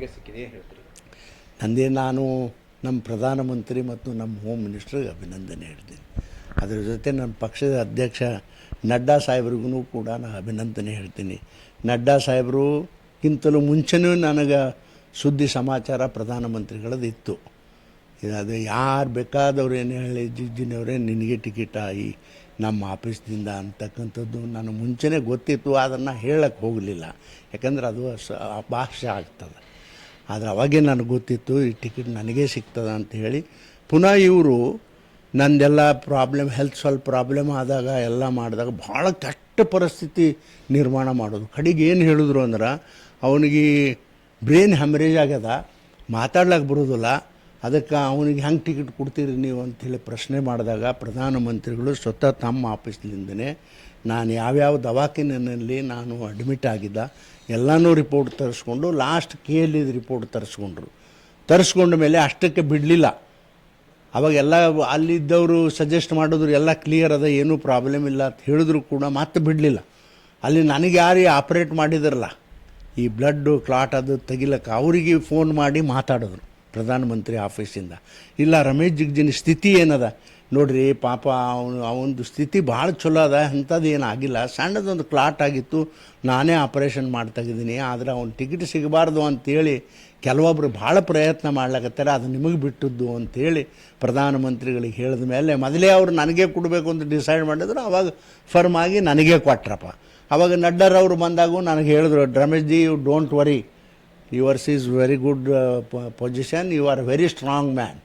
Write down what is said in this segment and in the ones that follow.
ನಿಮಗೆ ಸಿಕ್ಕಿದೆ ಹೇಳ್ತೀರಿ. ನಂದೇ ನಾನು ನಮ್ಮ ಪ್ರಧಾನಮಂತ್ರಿ ಮತ್ತು ನಮ್ಮ ಹೋಮ್ ಮಿನಿಸ್ಟ್ರಿಗೆ ಅಭಿನಂದನೆ ಹೇಳ್ತೀನಿ. ಅದರ ಜೊತೆ ನನ್ನ ಪಕ್ಷದ ಅಧ್ಯಕ್ಷ ನಡ್ಡಾ ಸಾಹೇಬ್ರಿಗೂ ಕೂಡ ನಾನು ಅಭಿನಂದನೆ ಹೇಳ್ತೀನಿ. ನಡ್ಡಾ ಸಾಹೇಬರುಗಿಂತಲೂ ಮುಂಚೆನೂ ನನಗೆ ಸುದ್ದಿ ಸಮಾಚಾರ ಪ್ರಧಾನಮಂತ್ರಿಗಳದ್ದು ಇತ್ತು. ಅದು ಯಾರು ಬೇಕಾದವ್ರು ಏನು ಹೇಳಿ ಜಿಜ್ಜಿನವರೇ, ನಿನಗೆ ಟಿಕೆಟ್ ಆಗಿ ನಮ್ಮ ಆಫೀಸ್ದಿಂದ ಅಂತಕ್ಕಂಥದ್ದು ನಾನು ಮುಂಚೆನೇ ಗೊತ್ತಿತ್ತು, ಅದನ್ನು ಹೇಳಕ್ಕೆ ಹೋಗಲಿಲ್ಲ. ಯಾಕಂದ್ರೆ ಅದು ಭಾಷೆ ಆಗ್ತದೆ. ಆದರೆ ಅವಾಗೇ ನನಗೆ ಗೊತ್ತಿತ್ತು, ಈ ಟಿಕೆಟ್ ನನಗೇ ಸಿಗ್ತದ ಅಂತ ಹೇಳಿ. ಪುನಃ ಇವರು ನಂದೆಲ್ಲ ಪ್ರಾಬ್ಲಮ್ ಹೆಲ್ತ್ ಸ್ವಲ್ಪ ಪ್ರಾಬ್ಲಮ್ ಆದಾಗ ಎಲ್ಲ ಮಾಡಿದಾಗ ಭಾಳ ಕೆಟ್ಟ ಪರಿಸ್ಥಿತಿ ನಿರ್ಮಾಣ ಮಾಡೋದು. ಕಡೆಗೆ ಏನು ಹೇಳಿದ್ರು ಅಂದ್ರೆ, ಅವನಿಗೆ ಬ್ರೈನ್ ಹ್ಯಾಮ್ರೇಜ್ ಆಗ್ಯದ ಮಾತಾಡ್ಲಿಕ್ಕೆ ಬರೋದಿಲ್ಲ. ಅದಕ್ಕೆ ಅವನಿಗೆ ಹೆಂಗೆ ಟಿಕೆಟ್ ಕೊಡ್ತೀರಿ ನೀವು ಅಂಥೇಳಿ ಪ್ರಶ್ನೆ ಮಾಡಿದಾಗ ಪ್ರಧಾನಮಂತ್ರಿಗಳು ಸ್ವತಃ ತಮ್ಮ ಆಫೀಸ್ಲಿಂದನೇ, ನಾನು ಯಾವ್ಯಾವ ದವಾಖಾನೆಯಲ್ಲಿ ನಾನು ಅಡ್ಮಿಟ್ ಆಗಿದ್ದ, ಎಲ್ಲನೂ ರಿಪೋರ್ಟ್ ತರಿಸ್ಕೊಂಡು ಲಾಸ್ಟ್ ಕೆ ಎಲ್ ರಿಪೋರ್ಟ್ ತರಿಸ್ಕೊಂಡ್ರು. ತರಿಸ್ಕೊಂಡ ಮೇಲೆ ಅಷ್ಟಕ್ಕೆ ಬಿಡಲಿಲ್ಲ. ಅವಾಗೆಲ್ಲ ಅಲ್ಲಿದ್ದವರು ಸಜೆಸ್ಟ್ ಮಾಡಿದ್ರು, ಎಲ್ಲ ಕ್ಲಿಯರ್ ಅದ, ಏನೂ ಪ್ರಾಬ್ಲಮ್ ಇಲ್ಲ ಅಂತ ಹೇಳಿದ್ರು ಕೂಡ ಮತ್ತೆ ಬಿಡಲಿಲ್ಲ. ಅಲ್ಲಿ ನನಗೆ ಯಾರು ಆಪ್ರೇಟ್ ಮಾಡಿದ್ರಲ್ಲ, ಈ ಬ್ಲಡ್ಡು, ಕ್ಲಾಟ್ ಅದು ತೆಗಿಲಕ್ಕೆ, ಅವರಿಗೆ ಫೋನ್ ಮಾಡಿ ಮಾತಾಡಿದ್ರು. ಪ್ರಧಾನಮಂತ್ರಿ ಆಫೀಸಿಂದ. ಇಲ್ಲ, ರಮೇಶ್ ಜಿಗ್ಜಿನ ಸ್ಥಿತಿ ಏನದ? ನೋಡ್ರಿ, ಪಾಪ ಅವನು, ಅವನದು ಸ್ಥಿತಿ ಭಾಳ ಚಲೋ ಅದ ಅಂಥದ್ದು ಏನು ಆಗಿಲ್ಲ. ಸಣ್ಣದೊಂದು ಕ್ಲಾಟ್ ಆಗಿತ್ತು, ನಾನೇ ಆಪ್ರೇಷನ್ ಮಾಡ್ತಾಯಿದ್ದೀನಿ ಆದರೆ ಅವ್ನು ಟಿಕೆಟ್ ಸಿಗಬಾರ್ದು ಅಂತೇಳಿ ಕೆಲವೊಬ್ಬರು ಭಾಳ ಪ್ರಯತ್ನ ಮಾಡ್ಲಕತ್ತಾರೆ, ಅದು ನಿಮಗೆ ಬಿಟ್ಟದ್ದು ಅಂತೇಳಿ ಪ್ರಧಾನಮಂತ್ರಿಗಳಿಗೆ ಹೇಳಿದ ಮೇಲೆ ಮೊದಲೇ ಅವರು ನನಗೆ ಕೊಡಬೇಕು ಅಂತ ಡಿಸೈಡ್ ಮಾಡಿದ್ರು, ಅವಾಗ ಫರ್ಮ್ ಆಗಿ ನನಗೆ ಕೊಟ್ರಪ್ಪ. ಅವಾಗ ನಡ್ಡರವರು ಬಂದಾಗೂ ನನಗೆ ಹೇಳಿದ್ರು Ramesh ji you don't worry yours is very good position you are very strong man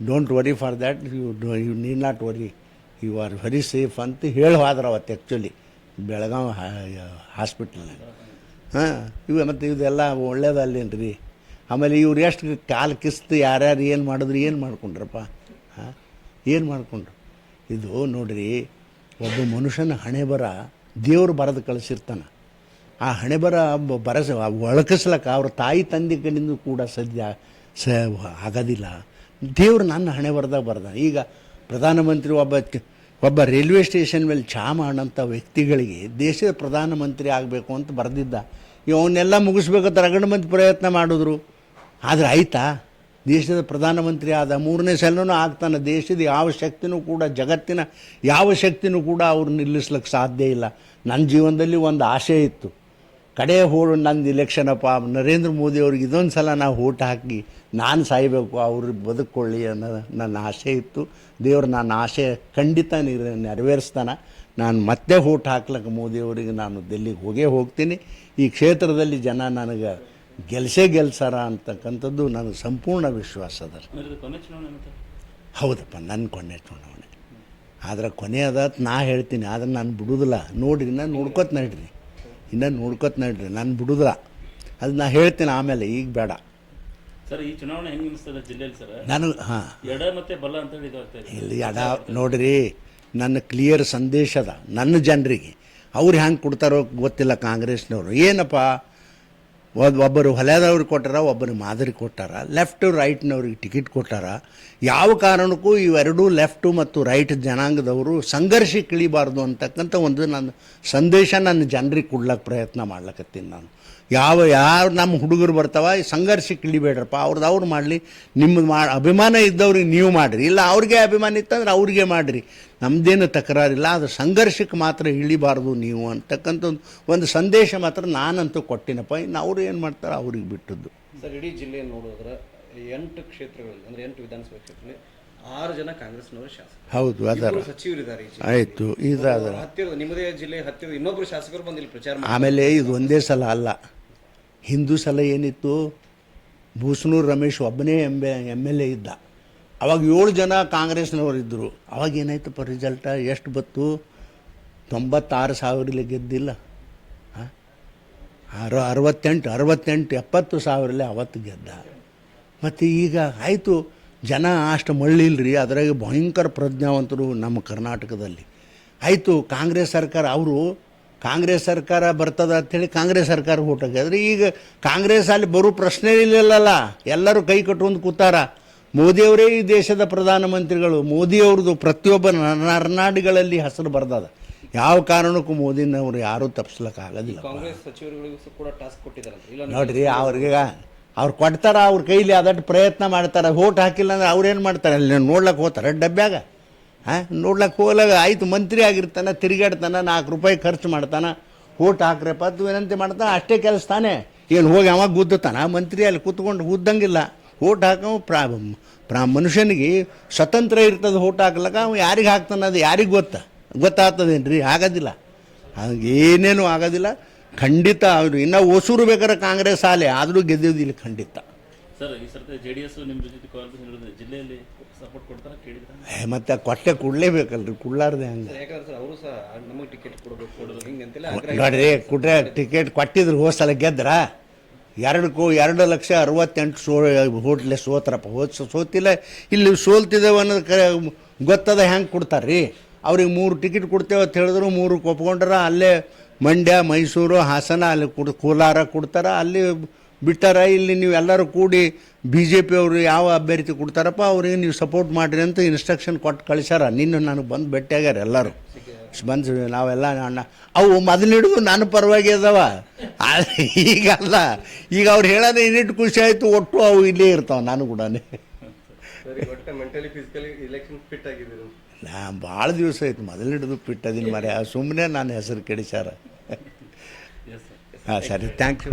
don't worry for that you you need not worry you are very safe ಅಂತ ಹೇಳಿ ಹೋದ್ರೆ ಅವತ್ತು ಆ್ಯಕ್ಚುಲಿ ಬೆಳಗಾವಿ ಹಾಸ್ಪಿಟ್ಲ್ನಾಗ ಹಾಂ, ಇವು ಮತ್ತು ಇದೆಲ್ಲ ಒಳ್ಳೇದಲ್ಲೇನ್ರಿ? ಆಮೇಲೆ ಇವ್ರು ಎಷ್ಟು ಕಾಲು ಕಿಸ್ತು ಯಾರ್ಯಾರು ಏನು ಮಾಡಿದ್ರು ಏನು ಮಾಡ್ಕೊಂಡ್ರಪ್ಪ? ಹಾಂ, ಏನು ಮಾಡಿಕೊಂಡ್ರು? ಇದು ನೋಡ್ರಿ, ಒಬ್ಬ ಮನುಷ್ಯನ ಹಣೆ ಬರ ದೇವ್ರು ಬರೆದು ಕಳಿಸಿರ್ತಾನೆ. ಆ ಹಣೆಬರ ಬರಸ ಒಳಕಿಸ್ಲಕ್ಕ ಅವ್ರ ತಾಯಿ ತಂದೆ ಕಡಿಂದ ಕೂಡ ಸದ್ಯ ಸ ಆಗೋದಿಲ್ಲ. ದೇವ್ರು ನನ್ನ ಹಣೆ ಬರ್ದಾಗ ಬರ್ದ. ಈಗ ಪ್ರಧಾನಮಂತ್ರಿ ಒಬ್ಬ ಒಬ್ಬ ರೈಲ್ವೆ ಸ್ಟೇಷನ್ ಮೇಲೆ ಚಾ ಮಾಡೋಂಥ ವ್ಯಕ್ತಿಗಳಿಗೆ ದೇಶದ ಪ್ರಧಾನಮಂತ್ರಿ ಆಗಬೇಕು ಅಂತ ಬರೆದಿದ್ದ. ಇವನ್ನೆಲ್ಲ ಮುಗಿಸ್ಬೇಕಂತ ರಗಣ ಮಂತ್ರಿ ಪ್ರಯತ್ನ ಮಾಡಿದ್ರು. ಆದರೆ ಆಯ್ತಾ? ದೇಶದ ಪ್ರಧಾನಮಂತ್ರಿ ಆದ ಮೂರನೇ ಸಲನೂ ಆಗ್ತಾನೆ. ದೇಶದ ಯಾವ ಶಕ್ತಿನೂ ಕೂಡ, ಜಗತ್ತಿನ ಯಾವ ಶಕ್ತಿನೂ ಕೂಡ ಅವ್ರು ನಿಲ್ಲಿಸ್ಲಿಕ್ಕೆ ಸಾಧ್ಯ ಇಲ್ಲ. ನನ್ನ ಜೀವನದಲ್ಲಿ ಒಂದು ಆಸೆ ಇತ್ತು. ಕಡೆ ಹೋಳು ನಂದು ಇಲೆಕ್ಷನಪ್ಪ ಅಪ್ಪ ನರೇಂದ್ರ ಮೋದಿ ಅವ್ರಿಗೆ ಇದೊಂದು ಸಲ ನಾವು ಊಟ ಹಾಕಿ ನಾನು ಸಾಯಬೇಕು ಅವರು ಬದುಕೊಳ್ಳಿ ಅನ್ನೋ ನನ್ನ ಆಸೆ ಇತ್ತು. ದೇವ್ರು ನನ್ನ ಆಸೆ ಖಂಡಿತ ನೀರು ನೆರವೇರಿಸ್ತಾನೆ. ನಾನು ಮತ್ತೆ ಓಟ್ ಹಾಕ್ಲಿಕ್ಕೆ ಮೋದಿಯವರಿಗೆ ನಾನು ದೆಲ್ಲಿಗೆ ಹೋಗೇ ಹೋಗ್ತೀನಿ. ಈ ಕ್ಷೇತ್ರದಲ್ಲಿ ಜನ ನನಗೆ ಗೆಲ್ಸೇ ಗೆಲ್ಸಾರ ಅಂತಕ್ಕಂಥದ್ದು ನನಗೆ ಸಂಪೂರ್ಣ ವಿಶ್ವಾಸ ಅದ. ಹೌದಪ್ಪ ನನ್ನ ಕೊನೆ ಚುನಾವಣೆ. ಆದ್ರೆ ಕೊನೆ ಅದಾತ್ ನಾ ಹೇಳ್ತೀನಿ ಆದ್ರೆ ನಾನು ಬಿಡೋದಿಲ್ಲ. ನೋಡ್ರಿ ನಾನು ನೋಡ್ಕೊತ ನಡ್ರಿ. ಇನ್ನು ನೋಡ್ಕೊತ ನಡ್ರಿ ನಾನು ಬಿಡುದ್ರ ಅದು ನಾ ಹೇಳ್ತೀನಿ ಆಮೇಲೆ ಈಗ ಬೇಡ. ಸರ್ ಈ ಚುನಾವಣೆ ಹೆಂಗೆ ಅನಿಸ್ತದೆ ಜಿಲ್ಲೆಯಲ್ಲಿ ಸರ್? ನಾನು ಹಾಂ. ಎಡ ಮತ್ತೆ ಬಲ ಅಂತ ಹೇಳಿ ಇಲ್ಲಿ ಎಡ ನೋಡ್ರಿ ನನ್ನ ಕ್ಲಿಯರ್ ಸಂದೇಶ ಅದ. ನನ್ನ ಜನರಿಗೆ ಅವ್ರು ಹೆಂಗೆ ಕೊಡ್ತಾರೋ ಗೊತ್ತಿಲ್ಲ ಕಾಂಗ್ರೆಸ್ನವರು. ಏನಪ್ಪ? ಒಬ್ಬರು ಹೊಲೆದವ್ರಿಗೆ ಕೊಟ್ಟಾರ, ಒಬ್ಬರು ಮಾದರಿ ಕೊಟ್ಟಾರ. ಲೆಫ್ಟ್ ರೈಟ್ನವ್ರಿಗೆ ಟಿಕೆಟ್ ಕೊಟ್ಟಾರ. ಯಾವ ಕಾರಣಕ್ಕೂ ಇವೆರಡೂ ಲೆಫ್ಟು ಮತ್ತು ರೈಟ್ ಜನಾಂಗದವರು ಸಂಘರ್ಷಕ್ಕೆ ಇಳಿಬಾರ್ದು ಅಂತಕ್ಕಂಥ ಒಂದು ನನ್ನ ಸಂದೇಶ ನನ್ನ ಜನರಿಗೆ ಕೊಡ್ಲಕ್ಕೆ ಪ್ರಯತ್ನ ಮಾಡ್ಲಕತ್ತೀನಿ ನಾನು. ಯಾವ, ಯಾರು ನಮ್ಮ ಹುಡುಗರು ಬರ್ತಾವ ಸಂಘರ್ಷಕ್ಕೆ ಇಳಿಬೇಡ್ರಪ್ಪ ಅವ್ರದ್ದು ಅವ್ರು ಮಾಡಲಿ. ನಿಮ್ಮದು ಮಾ, ಅಭಿಮಾನ ಇದ್ದವ್ರಿಗೆ ನೀವು ಮಾಡಿರಿ. ಇಲ್ಲ ಅವ್ರಿಗೆ ಅಭಿಮಾನ ಇತ್ತಂದ್ರೆ ಅವ್ರಿಗೆ ಮಾಡಿರಿ. ನಮ್ಮದೇನು ತಕರಾರಿಲ್ಲ ಅದು ಸಂಘರ್ಷಕ್ಕೆ ಮಾತ್ರ ಇಳಿಬಾರ್ದು ನೀವು ಅಂತಕ್ಕಂಥ ಒಂದು- ಒಂದು ಸಂದೇಶ ಮಾತ್ರ ನಾನಂತೂ ಕೊಟ್ಟಿನಪ್ಪ. ಇನ್ನು ಅವ್ರು ಏನು ಮಾಡ್ತಾರೆ? ಅವ್ರಿಗೆ ಬಿಟ್ಟದ್ದು. ಸರ್ ಇಡೀ ಜಿಲ್ಲೆ ನೋಡಿದ್ರೆ ಎಂಟು ಕ್ಷೇತ್ರಗಳಲ್ಲಿ ಅಂದ್ರೆ ಎಂಟು ವಿಧಾನಸಭಾ ಕ್ಷೇತ್ರದಲ್ಲಿ ಆರು ಜನ ಕಾಂಗ್ರೆಸ್ನವರು ಶಾಸಕರು. ಹೌದು ಅದರ ಸಚಿವರು ಇದ್ದಾರೆ ಆಯಿತು ಇದಾದ್ರೆ ಹತ್ತಿರದ ನಿಮ್ಮದೇ ಜಿಲ್ಲೆ ಹತ್ತಿರದ ಇನ್ನೊಬ್ಬರು ಶಾಸಕರು ಬಂದು ಇಲ್ಲಿ ಪ್ರಚಾರ ಆಮೇಲೆ ಇದು ಒಂದೇ ಸಲ ಅಲ್ಲ. ಹಿಂದೂ ಸಲ ಏನಿತ್ತು? ಭೂಸನೂರು ರಮೇಶ್ ಒಬ್ಬನೇ ಎಂ ಎಂ ಎಲ್ ಎ ಇದ್ದ. ಅವಾಗ ಏಳು ಜನ ಕಾಂಗ್ರೆಸ್ನವರು ಇದ್ದರು ಅವಾಗ ಏನಾಯ್ತಪ್ಪ ರಿಸಲ್ಟ ಎಷ್ಟು ಬತ್ತು? ತೊಂಬತ್ತಾರು ಸಾವಿರಲೆ ಗೆದ್ದಿಲ್ಲ. ಹಾಂ? ಅರ ಅರವತ್ತೆಂಟು ಅರವತ್ತೆಂಟು, ಎಪ್ಪತ್ತು ಸಾವಿರಲೆ ಅವತ್ತು ಗೆದ್ದ. ಮತ್ತು ಈಗ ಆಯಿತು, ಜನ ಅಷ್ಟು ಮಳ್ಳಿಲ್ರಿ, ಅದರಾಗೆ ಭಯಂಕರ ಪ್ರಜ್ಞಾವಂತರು ನಮ್ಮ ಕರ್ನಾಟಕದಲ್ಲಿ. ಆಯಿತು, ಕಾಂಗ್ರೆಸ್ ಸರ್ಕಾರ, ಅವರು ಕಾಂಗ್ರೆಸ್ ಸರ್ಕಾರ ಬರ್ತದ ಅಂಥೇಳಿ ಕಾಂಗ್ರೆಸ್ ಸರ್ಕಾರ ಊಟಕ್ಕೆ ಆದರೆ ಈಗ ಕಾಂಗ್ರೆಸ್ ಅಲ್ಲಿ ಬರೋ ಪ್ರಶ್ನೆ ಇಲ್ಲಲ್ಲ ಎಲ್ಲರೂ ಕೈ ಕಟ್ಕೊಂಡು ಕೂತಾರ. ಮೋದಿಯವರೇ ಈ ದೇಶದ ಪ್ರಧಾನಮಂತ್ರಿಗಳು. ಮೋದಿಯವ್ರದ್ದು ಪ್ರತಿಯೊಬ್ಬ ನರನಾಡಿಗಳಲ್ಲಿ ಹೆಸರು ಬರ್ದದ. ಯಾವ ಕಾರಣಕ್ಕೂ ಮೋದಿನವರು ಯಾರೂ ತಪ್ಪಿಸ್ಲಿಕ್ಕೆ ಆಗೋದಿಲ್ಲ ಕಾಂಗ್ರೆಸ್ ಸಚಿವರುಗಳಿಗೂ ಕೂಡ ಟಾಸ್ಕ್ ಕೊಟ್ಟಿದ್ದಾರಂತೆ ಇಲ್ಲ ನೋಡ್ರಿ ಅವ್ರಿಗೆ ಅವ್ರು ಕೊಡ್ತಾರ ಅವ್ರ ಕೈಲಿ ಅದಟ್ಟು ಪ್ರಯತ್ನ ಮಾಡ್ತಾರೆ ಓಟ್ ಹಾಕಿಲ್ಲ ಅಂದ್ರೆ ಅವ್ರೇನು ಮಾಡ್ತಾರೆ? ಅಲ್ಲಿ ನೋಡ್ಲಕ್ಕೆ ಹೋಗ್ತಾರೆ? ಡಬ್ಬ್ಯಾಗ ಹಾಂ? ನೋಡ್ಲಕ್ಕೆ ಹೋಗ್ಲಾಗ ಆಯ್ತು ಮಂತ್ರಿ ಆಗಿರ್ತಾನೆ ತಿರುಗಾಡ್ತಾನೆ ನಾಲ್ಕು ರೂಪಾಯಿ ಖರ್ಚು ಮಾಡ್ತಾನೆ ಓಟ್ ಹಾಕ್ರಪ್ಪ ಅದು ವಿನಂತಿ ಮಾಡ್ತಾನೆ ಅಷ್ಟೇ ಕೆಲಸ ತಾನೇ. ಏನು ಹೋಗಿ ಅವಾಗ ಗುದ್ದತಾನ ಮಂತ್ರಿ ಅಲ್ಲಿ ಕೂತ್ಕೊಂಡು ಗುದ್ದಂಗಿಲ್ಲ ಓಟ್ ಹಾಕೋ ಪ್ರಾ ಪ್ರಾ ಮನುಷ್ಯನಿಗೆ ಸ್ವತಂತ್ರ ಇರ್ತದೆ ಓಟ್ ಹಾಕ್ಲಕ್ಕ ಅವ ಯಾರಿಗೆ ಹಾಕ್ತಾನೆ ಅದು ಯಾರಿಗೆ ಗೊತ್ತ? ಗೊತ್ತಾಗ್ತದೇನು ರೀ ಆಗೋದಿಲ್ಲ ಏನೇನು ಆಗೋದಿಲ್ಲ. ಖಂಡಿತ ಅವರು ಇನ್ನೂ ಹೊಸೂರು ಬೇಕಾದ್ರೆ ಕಾಂಗ್ರೆಸ್ ಆಲೆ ಆದರೂ ಗೆದ್ದಿದ್ದಿಲ್ಲ ಖಂಡಿತ. ಸರ್ ಈ ಸರ್ತಿ ಜೆ ನಿಮ್ಮ ಜೊತೆ ಕಾಂಗ್ರೆಸ್ ನಡೆದಿದೆ ಜಿಲ್ಲೆಯಲ್ಲಿ ಸಪೋರ್ಟ್ ಕೊಡ್ತಾರ ಕೇಳಿದ್ರೆ? ಏ, ಮತ್ತೆ ಕೊಟ್ಟೆ ಕೊಡಲೇಬೇಕಲ್ರಿ ಕೊಡ್ಲಾರ್ದೆ ಹಂಗೆ. ಸರ್ ಯಾಕಂದ್ರೆ ಸರ್ ಅವರು ಸಹ ನಮಗೆ ಟಿಕೆಟ್ ಕೊಡಬೇಕು ಕೊಡೋದು ಹಿಂಗೆ ಅಂತೆಲ್ಲ ಆಗ್ರಹ ನೋಡ್ರಿ ಕೊಟ್ರೆ ಟಿಕೆಟ್ ಕೊಟ್ಟಿದ್ರು ಹೋದ ಸಲ ಗೆದ್ರ? ಎರಡು ಕೋ ಎರಡು ಲಕ್ಷ ಅರವತ್ತೆಂಟು ಸೋ ಹೋಟ್ಲೆ ಸೋತ್ರಪ್ಪ. ಹೋದ ಸೋತಿಲ್ಲ. ಇಲ್ಲಿ ಸೋಲ್ತಿದ್ದೇವೆ ಅನ್ನೋದು ಕ ಗೊತ್ತದ ಹೆಂಗೆ ಕೊಡ್ತಾರೆ ಅವ್ರಿಗೆ ಮೂರು ಟಿಕೆಟ್ ಕೊಡ್ತೇವೆ ಅಂತ ಹೇಳಿದ್ರು, ಮೂರು ಒಪ್ಕೊಂಡ್ರ ಅಲ್ಲೇ ಮಂಡ್ಯ, ಮೈಸೂರು, ಹಾಸನ, ಅಲ್ಲಿ ಕೊಡ್ ಕೋಲಾರ ಕೊಡ್ತಾರ. ಅಲ್ಲಿ ಬಿಟ್ಟಾರ. ಇಲ್ಲಿ ನೀವು ಎಲ್ಲರೂ ಕೂಡಿ ಬಿ ಜೆ ಪಿ ಅವರು ಯಾವ ಅಭ್ಯರ್ಥಿ ಕೊಡ್ತಾರಪ್ಪ, ಅವ್ರಿಗೆ ನೀವು ಸಪೋರ್ಟ್ ಮಾಡಿರಿ ಅಂತ ಇನ್ಸ್ಟ್ರಕ್ಷನ್ ಕೊಟ್ಟು ಕಳಿಸ್ಯಾರ. ನಿನ್ನ ನನಗೆ ಬಂದು ಭೇಟಿಯಾಗ್ಯಾರ ಎಲ್ಲರೂ. ಬಂದು ನಾವೆಲ್ಲ ಅಣ್ಣ. ಅವು ಮೊದಲು ಹಿಡಿದು ನನ್ನ ಪರವಾಗಿ ಅದಾವ. ಈಗಲ್ಲ. ಈಗ ಅಲ್ಲ ಈಗ ಅವ್ರು ಹೇಳೋದೇ ಇನ್ನಿಟ್ಟು ಖುಷಿ ಆಯಿತು ಒಟ್ಟು ಅವು ಇಲ್ಲೇ ಇರ್ತಾವೆ ನಾನು ಕೂಡ. ಫಿಟ್ ನಾ ಭಾಳ ದಿವಸ ಆಯ್ತು ಮೊದಲು ಹಿಡಿದು ಅದೀನಿ ಮರೆ ಸುಮ್ಮನೆ ನನ್ನ ಹೆಸರು ಕೆಡಿಸ್ಯಾರ. ಹಾಂ ಸರಿ. Thank you